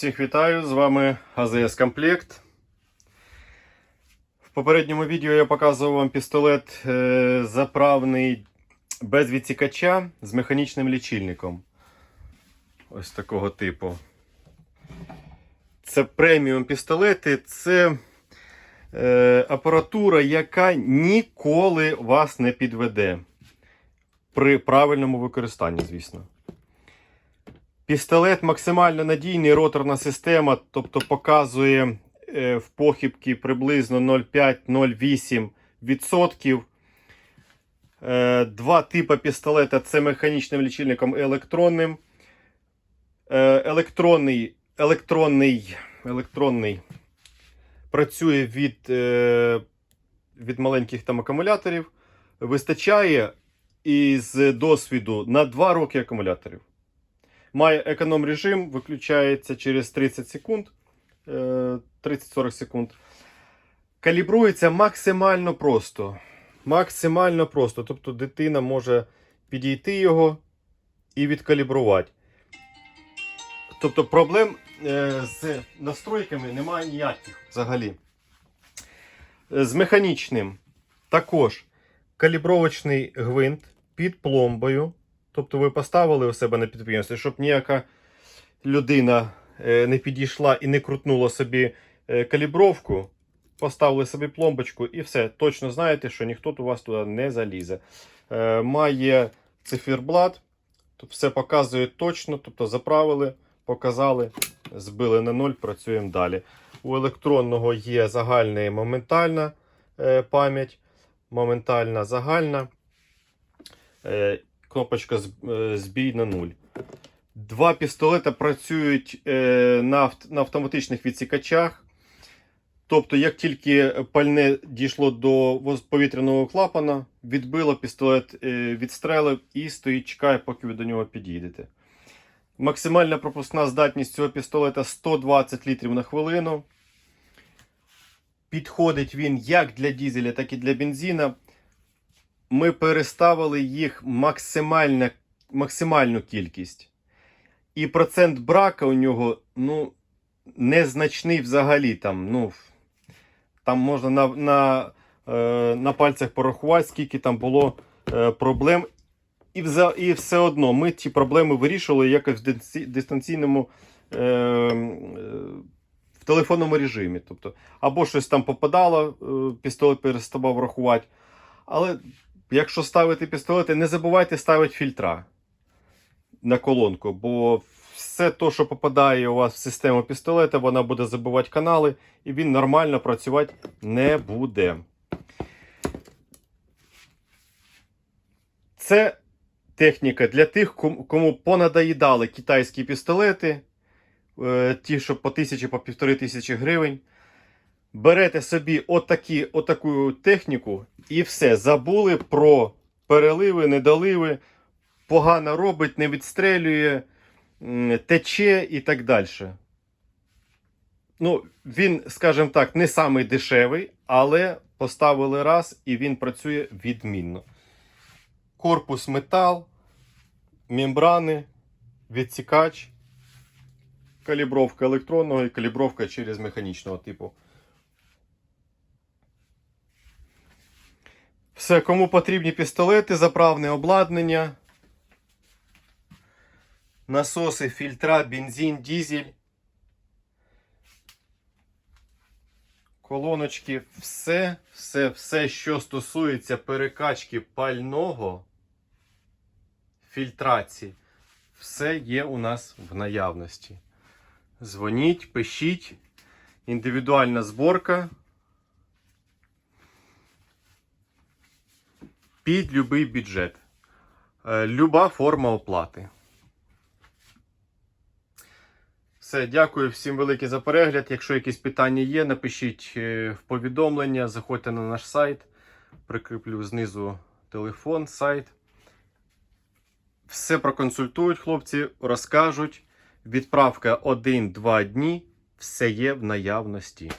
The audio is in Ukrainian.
Всіх вітаю, з вами АЗС Комплект. В попередньому відео я показував вам пістолет е, заправний без відсікача з механічним лічильником. Ось такого типу. Це преміум пістолети, це е, апаратура, яка ніколи вас не підведе. При правильному використанні, звісно. Пістолет максимально надійний, роторна система, тобто показує е, в похибки приблизно 0,5-0,8%. Е, два типи пістолета це механічним лічильником і електронним. Е, електронний, електронний, електронний працює від, від маленьких там акумуляторів. Вистачає із досвіду на 2 роки акумуляторів. Має економ режим, виключається через 30 секунд. е, 30-40 секунд. Калібрується максимально просто. Максимально просто. Тобто дитина може підійти його і відкалібрувати. Тобто проблем е, з настройками немає ніяких взагалі. З механічним також калібровочний гвинт під пломбою. Тобто ви поставили у себе на підприємстві, щоб ніяка людина е, не підійшла і не крутнула собі е, калібровку. Поставили собі пломбочку і все. Точно знаєте, що ніхто у вас туди не залізе. Е, Має циферблат, тут все показує точно, тобто заправили, показали, збили на нуль, працюємо далі. У електронного є загальна і моментальна пам'ять, моментальна загальна. Кнопочка е, збій на нуль. Два пістолета працюють е, на автоматичних відсікачах. Тобто, як тільки пальне дійшло до повітряного клапана, відбило пістолет, е, відстрелив і стоїть, чекає, поки ви до нього підійдете. Максимальна пропускна здатність цього пістолета 120 літрів на хвилину. Підходить він як для дізеля, так і для бензина ми переставили їх максимальна, максимальну кількість. І процент брака у нього ну, незначний взагалі. Там, ну, там можна на, на, е, на пальцях порахувати, скільки там було е, проблем. І, і все одно ми ті проблеми вирішували якось в дистанційному. Е, е, в телефонному режимі. Тобто, або щось там попадало, пістолет переставав рахувати. Але якщо ставити пістолети, не забувайте ставити фільтра на колонку, бо все те, що попадає у вас в систему пістолета, вона буде забивати канали, і він нормально працювати не буде. Це техніка для тих, кому понадоїдали китайські пістолети, е, ті, що по 1000 по півтори тисячі гривень. Берете собі отакі, отаку техніку і все. Забули про переливи, недоливи, погано робить, не відстрелює, тече і так далі. Ну, він, скажімо так, не самий дешевий, але поставили раз і він працює відмінно. Корпус метал, мембрани, відсікач, калібровка електронного і калібровка через механічного типу. Все, кому потрібні пістолети, заправне обладнання, насоси, фільтра, бензин, дізель, колоночки, все, все, все, що стосується перекачки пального, фільтрації, все є у нас в наявності. Дзвоніть, пишіть, індивідуальна зборка. Під будь-який бюджет. Е, Люба форма оплати. Все, дякую всім велике за перегляд. Якщо якісь питання є, напишіть е, в повідомлення, заходьте на наш сайт. Прикріплю знизу телефон, сайт. Все проконсультують хлопці, розкажуть. Відправка 1-2 дні. Все є в наявності.